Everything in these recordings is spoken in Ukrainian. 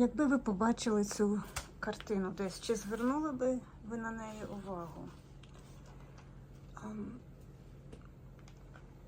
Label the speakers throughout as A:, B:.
A: Якби ви побачили цю картину десь, чи звернули би ви на неї увагу?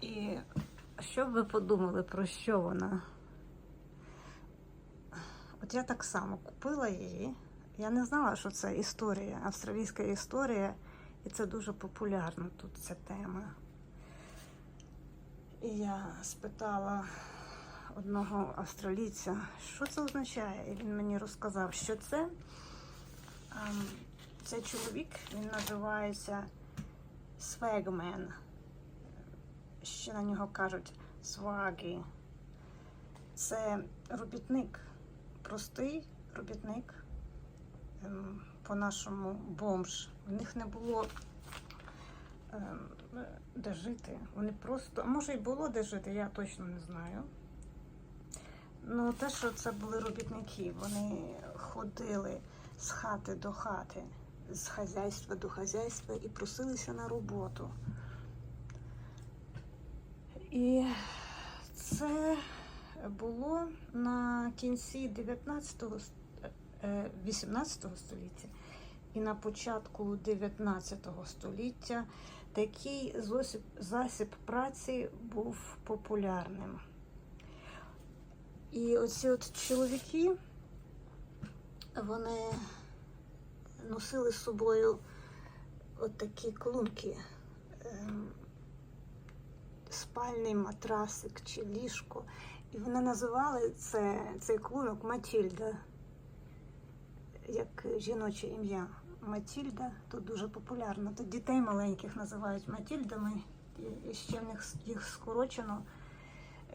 A: І що б ви подумали, про що вона? От я так само купила її. Я не знала, що це історія, австралійська історія, і це дуже популярно тут ця тема. І я спитала одного австралійця, що це означає. І він мені розказав, що це. Ем, Цей чоловік він називається Свегмен. Ще на нього кажуть свагі. Це робітник, простий робітник, ем, по-нашому бомж. В них не було ем, де жити. Вони просто, може і було де жити, я точно не знаю. Ну, те, що це були робітники, вони ходили з хати до хати, з хазяйства до хазяйства і просилися на роботу. І це було на кінці 19 с- е, 18 століття і на початку 19 століття такий засіб праці був популярним. І оці от чоловіки, вони носили з собою от такі клунки, ем, спальний матрасик чи ліжко. І вони називали це, цей клунок Матільда, як жіноче ім'я. Матільда тут дуже популярно. Тут дітей маленьких називають Матільдами, і- ще в них їх скорочено.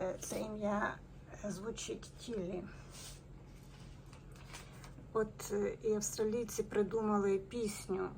A: Е, Це ім'я звучить тілі. От е, і австралійці придумали пісню.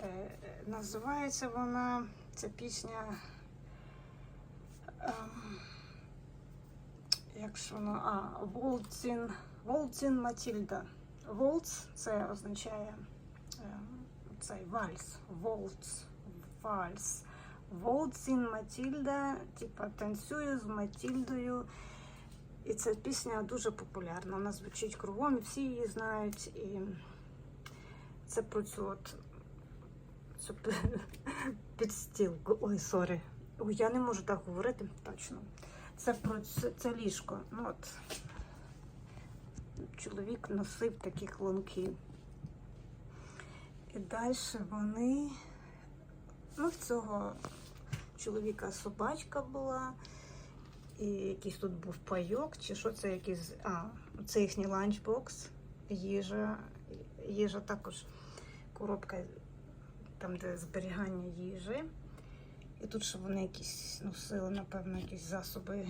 A: Е, Називається вона, ця пісня. ем, Як ж воно? А, Волцін, Волцін Матільда. Волц це означає ем, цей вальс. Волц, вальс. Волцін Матільда, типа танцюю з Матільдою. І ця пісня дуже популярна. Вона звучить кругом, всі її знають. І це про цю от цю підстілку. Ой, сорі. Ой, я не можу так говорити точно. Це про це, це ліжко. Ну от чоловік носив такі клонки. І далі вони. Ну, в цього чоловіка собачка була, і якийсь тут був пайок, чи що це якийсь. А, це їхній ланчбокс, їжа. Їжа також коробка, там, де зберігання їжі. І тут ще вони якісь носили, напевно, якісь засоби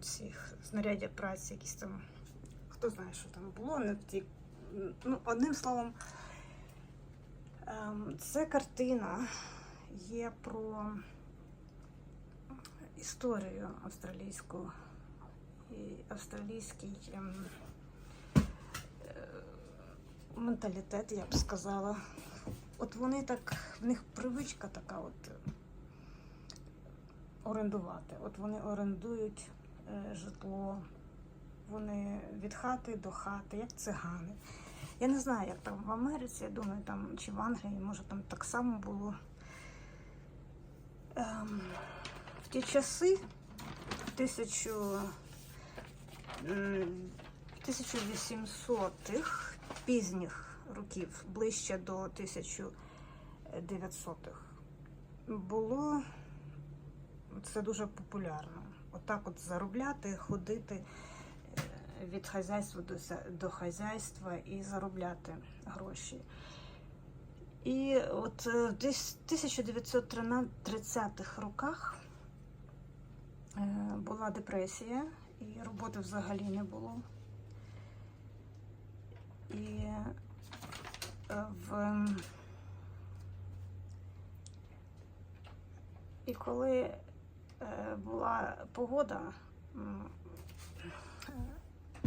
A: цих знаряддя праці, якісь там. Хто знає, що там було, не ті. Ну, одним словом, ем, це картина є про історію австралійську і австралійський ем, е, менталітет, я б сказала. От вони так, в них привичка така от е, орендувати. От вони орендують е, житло, вони від хати до хати, як цигани. Я не знаю, як там в Америці, я думаю, там чи в Англії, може там так само було. Ем, ті часи, тисячу, 1800-х, пізніх років, ближче до 1900-х, було це дуже популярно. Отак от заробляти, ходити е, від хазяйства до, до хазяйства і заробляти гроші. І от е, в 1930-х роках е, була депресія, і роботи взагалі не було. І е, в І коли е, була погода, е,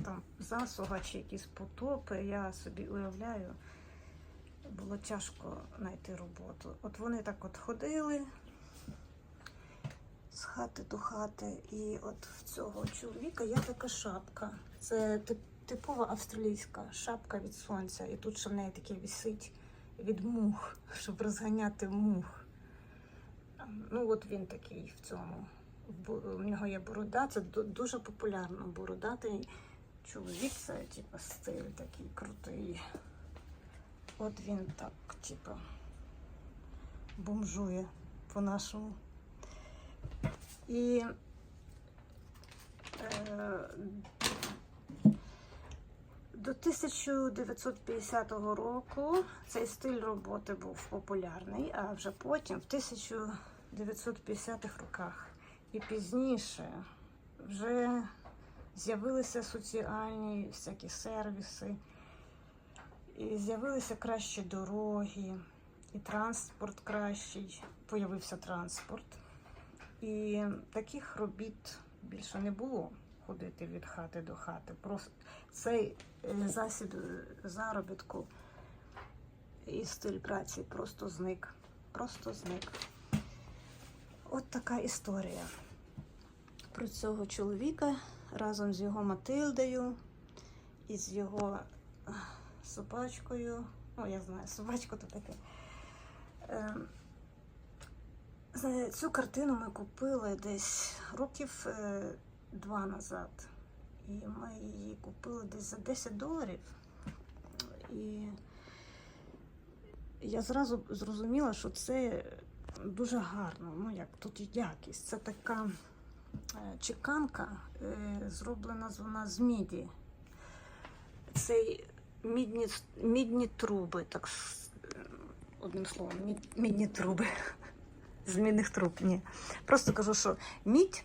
A: там засуха чи якісь потопи, я собі уявляю, було тяжко знайти роботу. От вони так от ходили з хати до хати. І от в цього чоловіка є така шапка. Це типова австралійська шапка від сонця. І тут ще в неї таке висить від мух, щоб розганяти мух. Ну, от він такий в цьому. У нього є борода, це дуже популярно. Бородатий чоловік, це типу, стиль такий крутий. От він так, типу, бомжує по-нашому. І е, до 1950 року цей стиль роботи був популярний, а вже потім, в 1950-х роках і пізніше, вже з'явилися соціальні всякі сервіси, і з'явилися кращі дороги, і транспорт кращий, появився транспорт. І таких робіт більше не було ходити від хати до хати. Просто цей е, засіб е, заробітку і стиль праці просто зник. Просто зник. От така історія про цього чоловіка разом з його Матильдою і з його е, собачкою. Ну, я знаю, собачку то таке. За Цю картину ми купили десь років е, два назад. І ми її купили десь за 10 доларів. І я зразу зрозуміла, що це дуже гарно. Ну, як тут якість. Це така е, чеканка, е, зроблена з- вона з міді. Цей мідні, мідні труби, так е, одним словом, мідні труби. З мідних труб, ні. Просто кажу, що мідь,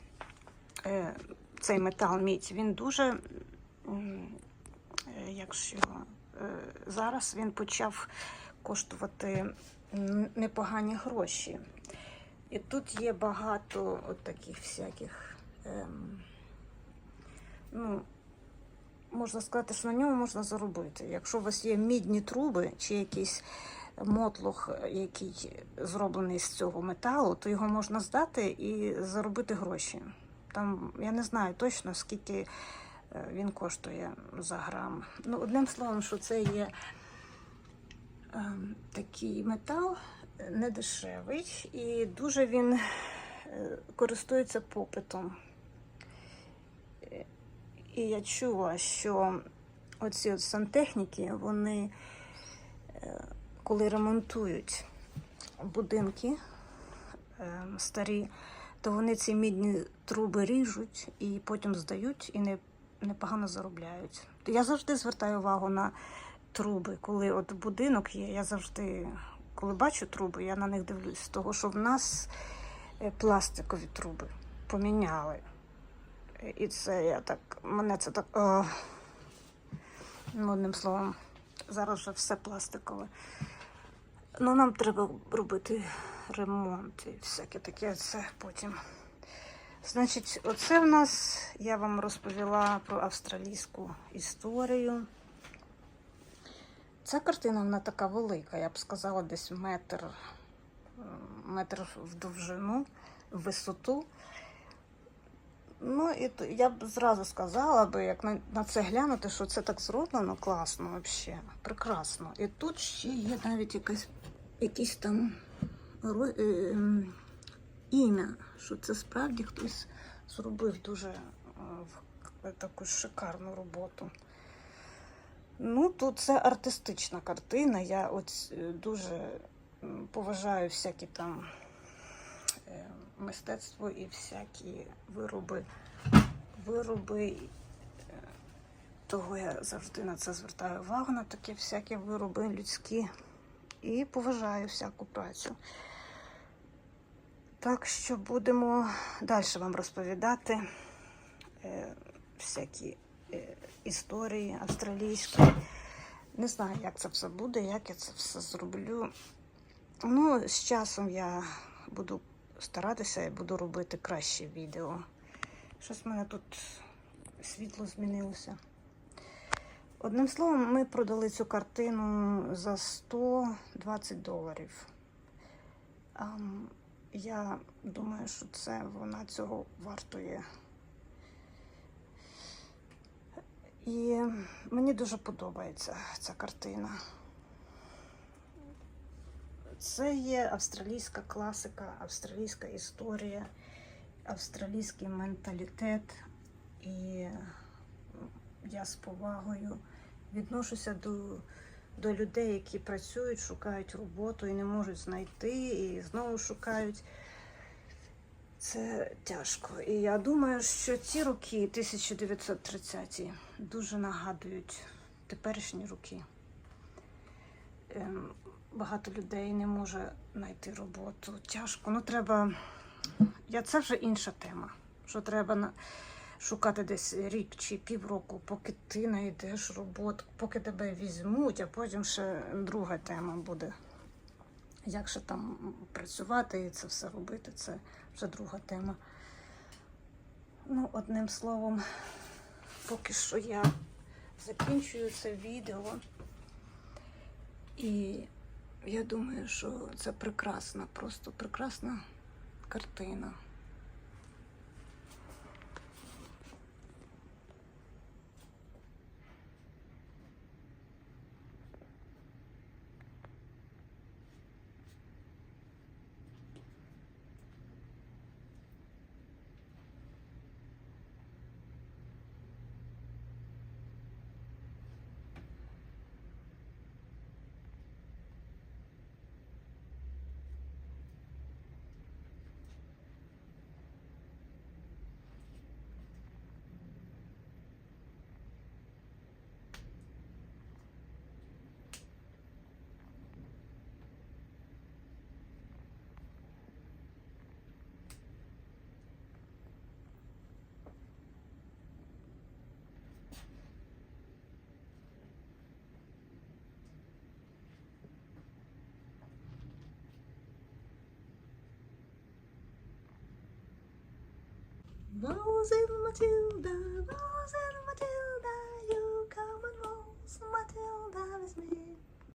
A: е, цей метал мідь, він дуже, е, як ж його, е, зараз він почав коштувати непогані гроші. І тут є багато от таких всяких, ем, ну, можна сказати, що на ньому можна заробити. Якщо у вас є мідні труби чи якісь мотлох, який зроблений з цього металу, то його можна здати і заробити гроші. Там я не знаю точно скільки е, він коштує за грам. Ну, одним словом, що це є е, такий метал е, недешевий і дуже він е, користується попитом. Е, І я чула, що оці от сантехніки, вони е, коли ремонтують будинки е, старі, то вони ці мідні труби ріжуть і потім здають і не, непогано заробляють. Я завжди звертаю увагу на труби. Коли от будинок є, я завжди, коли бачу труби, я на них дивлюсь, того що в нас е, пластикові труби поміняли. І це я так, мене це так. О, ну, одним словом, зараз вже все пластикове. Ну, нам треба робити ремонт і всяке таке це потім. Значить, оце в нас я вам розповіла про австралійську історію. Ця картина вона така велика, я б сказала, десь метр, метр в довжину, в висоту. Ну, і я б зразу сказала би, як на, на це глянути, що це так зроблено класно, взагалі, прекрасно. І тут ще є навіть якась, якийсь там е, ем, ім'я, що це справді хтось зробив дуже е, таку шикарну роботу. Ну, тут це артистична картина. Я от е, дуже поважаю всякі там е, мистецтво і всякі вироби. Вироби. е, Того я завжди на це звертаю увагу, на такі всякі вироби людські. І поважаю всяку працю. Так що будемо далі вам розповідати е, всякі е, історії австралійські. Не знаю, як це все буде, як я це все зроблю. Ну, з часом я буду старатися і буду робити краще відео. Щось в мене тут світло змінилося. Одним словом, ми продали цю картину за 120 доларів. Я думаю, що це вона цього вартує. І мені дуже подобається ця картина. Це є австралійська класика, австралійська історія, австралійський менталітет. І я з повагою відношуся до, до людей, які працюють, шукають роботу і не можуть знайти, і знову шукають. Це тяжко. І я думаю, що ці роки, 1930-ті, дуже нагадують теперішні роки. Ем, Багато людей не може знайти роботу. Тяжко. Ну, треба. Я, це вже інша тема. Що треба на... шукати десь рік чи півроку, поки ти знайдеш роботу, поки тебе візьмуть, а потім ще друга тема буде. Як ще там працювати і це все робити, це вже друга тема. Ну, одним словом, поки що я закінчую це відео. І я думаю, що це прекрасна, просто прекрасна картина. Rose and Matilda, Rose and